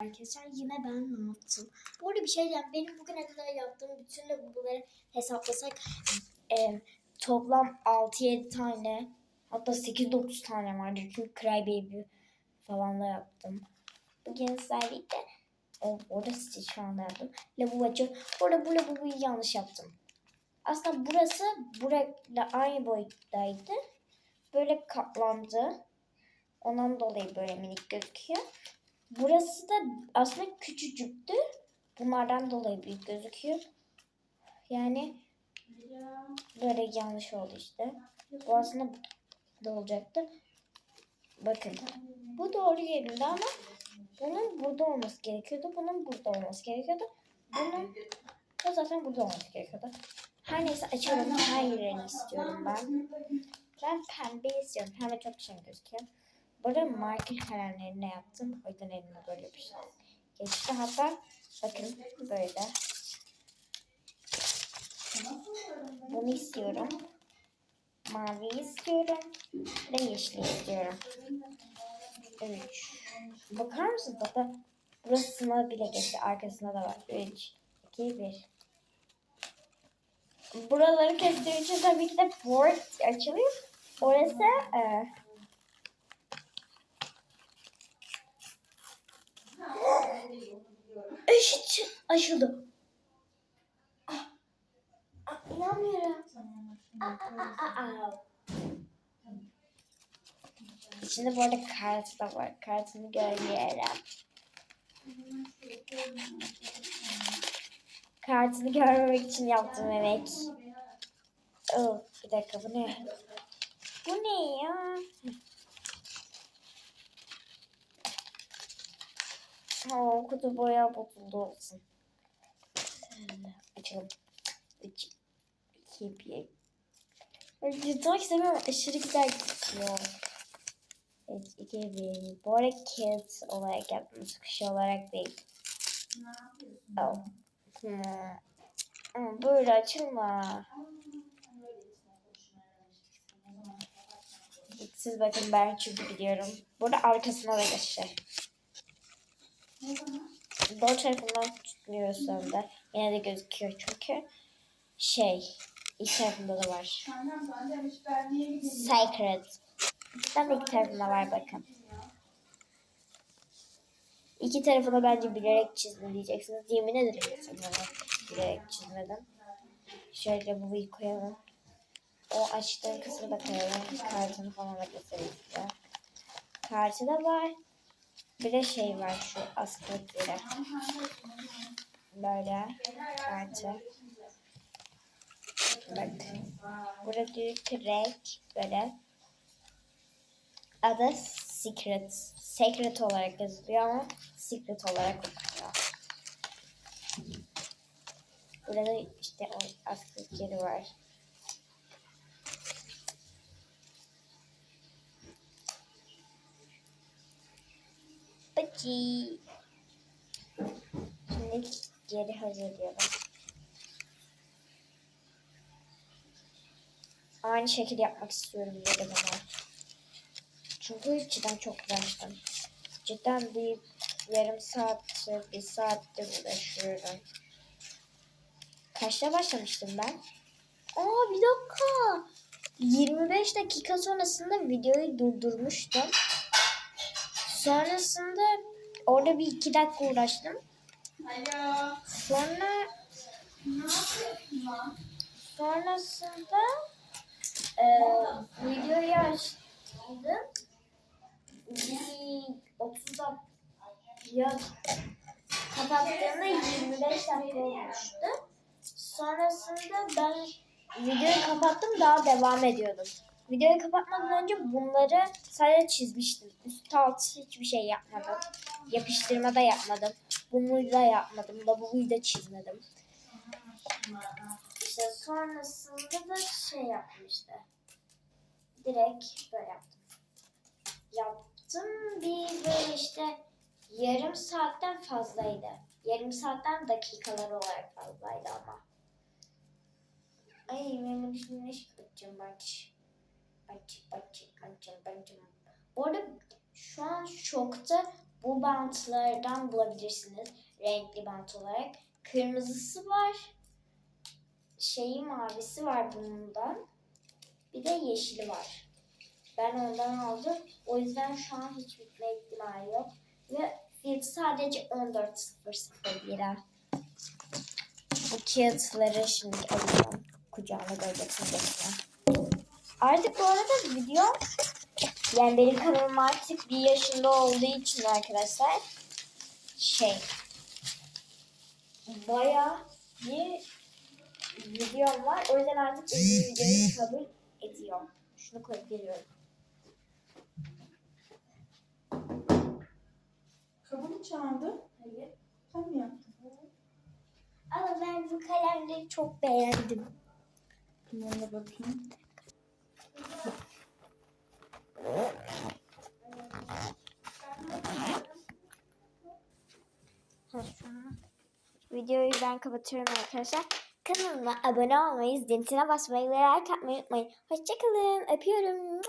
Arkadaşlar yine ben ne yaptım? Bu arada bir şey diyeceğim. Benim bugüne kadar yaptığım bütün de bunları hesaplasak e, toplam 6-7 tane hatta 8-9 tane vardır. Çünkü Cry Baby falan da yaptım. Bugün birlikte o, orada Stitch falan da yaptım. Labubucu. Orada bu labubuyu yanlış yaptım. Aslında burası burayla aynı boyuttaydı. Böyle katlandı. Ondan dolayı böyle minik gözüküyor. Burası da aslında küçücüktü. Bunlardan dolayı büyük gözüküyor. Yani böyle yanlış oldu işte. Bu aslında da olacaktı. Bakın. Bu doğru yerinde ama bunun burada olması gerekiyordu. Bunun burada olması gerekiyordu. Bunun da zaten burada olması gerekiyordu. Her neyse açalım. Hangi istiyorum ben? Ben pembe istiyorum. Pembe çok şen gözüküyor. Burada marker kalemlerini yaptım. O yüzden elime böyle bir şey geçti. Hatta bakın böyle. Bunu istiyorum. Mavi istiyorum. Ve yeşil istiyorum. Üç. Bakar mısınız? Hatta burasına bile geçti. Arkasında da var. Üç, iki, bir. Buraları kestiğim için tabii ki de board açılıyor. Orası e, eşit açıldı. Ah, ah, inanmıyorum. Ah, ah, ah, ah. İçinde bu arada kart da var. Kartını görmeyelim. Kartını görmemek için yaptım emek. Oh, bir dakika bu ne? Bu ne ya? Ha, kutu boya bozuldu olsun. Açalım. İki, iki, bir. Ay, Yutmak istemiyorum. Aşırı güzel gözüküyor. Evet, iki, bir. Bu arada kids olarak yaptım. Sıkışı olarak değil. Oh. Hmm. Ama böyle açılma. Siz bakın ben çünkü biliyorum. Burada arkasına da geçer. Doğru tarafından tutmuyor üstünde. Yine de gözüküyor çünkü. Şey, iki tarafında da var. Sacred. Ben de iki tarafında var bakın. İki tarafına bence bilerek çizdim diyeceksiniz. Yemin ederim sanırım bilerek çizmedim. Şöyle bu koyalım. O açtığım kısmı da koyalım. Kartını falan da göstereyim size. Kartı da var. Bir de şey var şu askılık yeri. Böyle kartı. Bak. Burada büyük renk böyle. Adı Secret. Secret olarak yazılıyor ama Secret olarak okunuyor. Burada işte o askılık yeri var. Şimdi geri hazırlıyorum. Aynı şekilde yapmak istiyorum dedim ama. Çünkü cidden çok uğraştım. Cidden bir yarım saattir, bir saattir uğraşıyorum. Kaçta başlamıştım ben? Aa bir dakika. 25 dakika sonrasında videoyu durdurmuştum. Sonrasında orada bir iki dakika uğraştım. Sonra sonrasında e, videoyu açtım. Bir 30 dakika kapattığımda 25 dakika olmuştu. Sonrasında ben videoyu kapattım daha devam ediyordum. Videoyu kapatmadan önce bunları sadece çizmiştim. Üst altı hiçbir şey yapmadım. Yapıştırma da yapmadım. Bunu da yapmadım. Lavaboyu da çizmedim. İşte sonrasında da şey yaptım işte. Direkt böyle yaptım. Yaptım bir böyle işte yarım saatten fazlaydı. Yarım saatten dakikalar olarak fazlaydı ama. Ay benim şimdi ne yapacağım Maç, maç, maç, maç. Bu arada şu an şokta bu bantlardan bulabilirsiniz. Renkli bant olarak. Kırmızısı var. Şeyi mavisi var bundan. Bir de yeşili var. Ben ondan aldım. O yüzden şu an hiç bitme ihtimali yok. Ve fiyatı sadece 14.00 lira. Bu kağıtları şimdi alıyorum. Kucağına koyacaksın bekle. Artık bu arada video yani benim kanalım artık bir yaşında olduğu için arkadaşlar şey bayağı bir videom var. O yüzden artık uzun videoyu kabul ediyor. Şunu koyup veriyorum. Kabını çağırdı. Hayır. Sen mi yaptın? Ama ben bu kalemleri çok beğendim. Bunlara da bakayım. Videoyu ben kapatıyorum arkadaşlar. Kanalıma abone olmayı, ziltine basmayı ve like atmayı unutmayın. Hoşçakalın. Öpüyorum.